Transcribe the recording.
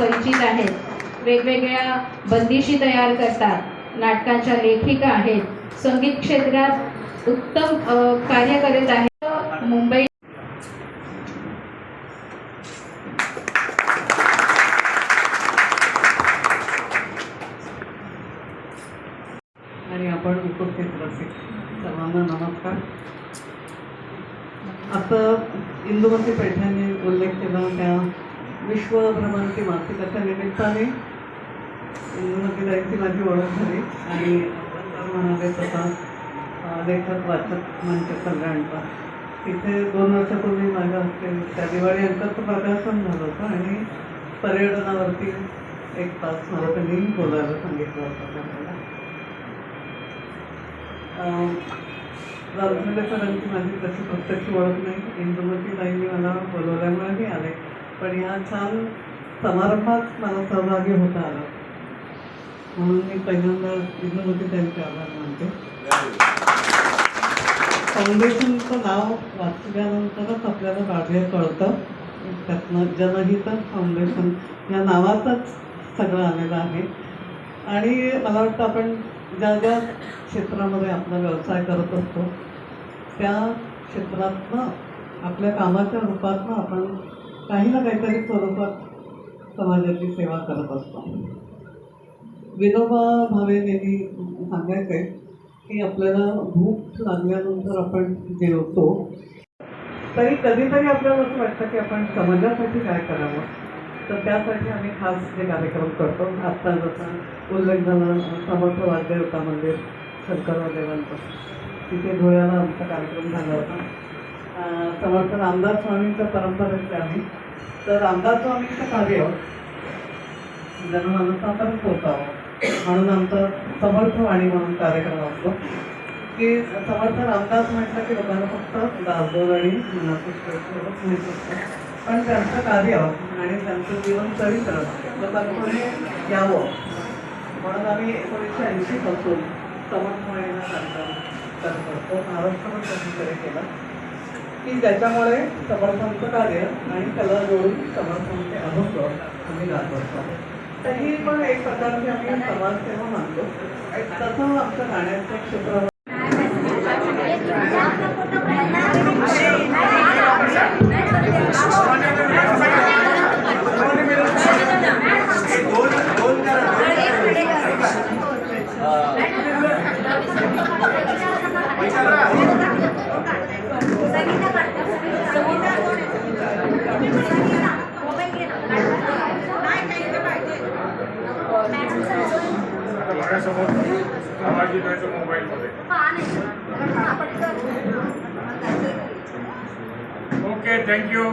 परिचित आहेत. वेगवेगळ्या बंदिशी तयार करतात. नाटकांच्या लेखिका आहेत. संगीत क्षेत्रात उत्तम कार्य करत आहेत. मुंबई आणि आपण उपस्थित सर्वांना नमस्कार. आता इंदुमती पेठाने उल्लेख केला त्या विश्व मासिकाच्या निमित्ताने इंदुमती ताईंची माझी ओळख झाली. आणि म्हणाले तसा लेखक वाचक मंच कल्याणचा तिथे दोन वर्षापूर्वी माझ्या हस्ते त्या दिवाळी अंकाचं प्रकाशन झालं होतं आणि पर्यटनावरती एक तास मला त्यांनी बोलायला सांगितलं होतं त्यावेळेला रामचंद्र सरांची माझी तशी प्रत्यक्ष ओळख नाही. इंदुमती ताईंनी मला बोलवल्यामुळे मी आले. पण या छान समारंभात मला सहभागी होता आला. म्हणून मी पहिल्यांदा इंदुमती त्यांचे आभार मानते. फाउंडेशनचं नाव वाचल्यानंतरच आपल्याला बाहेर कळतं. त्यातनं जनहित फाउंडेशन या नावातच सगळं आलेलं आहे. आणि मला वाटतं आपण ज्या ज्या क्षेत्रामध्ये आपला व्यवसाय करत असतो त्या क्षेत्रातनं आपल्या कामाच्या रूपातनं आपण काही ना काहीतरी स्वरूपात समाजाची सेवा करत असतो. विनोबा भावे सांगायचं आहे की आपल्याला भूक लागल्यानंतर आपण जेवतो. तरी कधीतरी आपल्याला असं वाटतं की आपण समाजासाठी काय करावं? तर त्यासाठी आम्ही खास जे कार्यक्रम करतो. आत्ता जसा उल्लेख झाला समर्थ वाद्यवता मंदिर शंकरराव देवांचं तिथे धुळ्याला आमचा कार्यक्रम झाला होता. समर्थ रामदास स्वामींच्या परंपरेचे आम्ही. तर रामदास स्वामींचं कार्य जनमानसापर्यंत पोहोचावं. म्हणून आमचा समर्थवाणी म्हणून कार्यक्रम असतो. की समर्थ रामदास म्हटलं की लोकांना फक्त दासबोध आणि मनापुस्तक असतं. पण त्यांचं कार्य आणि त्यांचं जीवन चरित्र लोकांकडे यावं. म्हणून आम्ही एकोणीसशे ऐंशीपासून समर्थवाणीला कार्यक्रम करत असतो. महाराष्ट्रावर कधीतरी केला. की ज्याच्यामुळे समर्थांचं कार्य आणि त्याला जोडून समर्थांचे अनुभव आम्ही गात असतो तर ही पण एक प्रकारची आम्ही समाजसेवा मानतो. तसं आमचं गाण्याचं क्षेत्र माझ्यासमोर आवाज येतो मोबाईलमध्ये. Okay thank you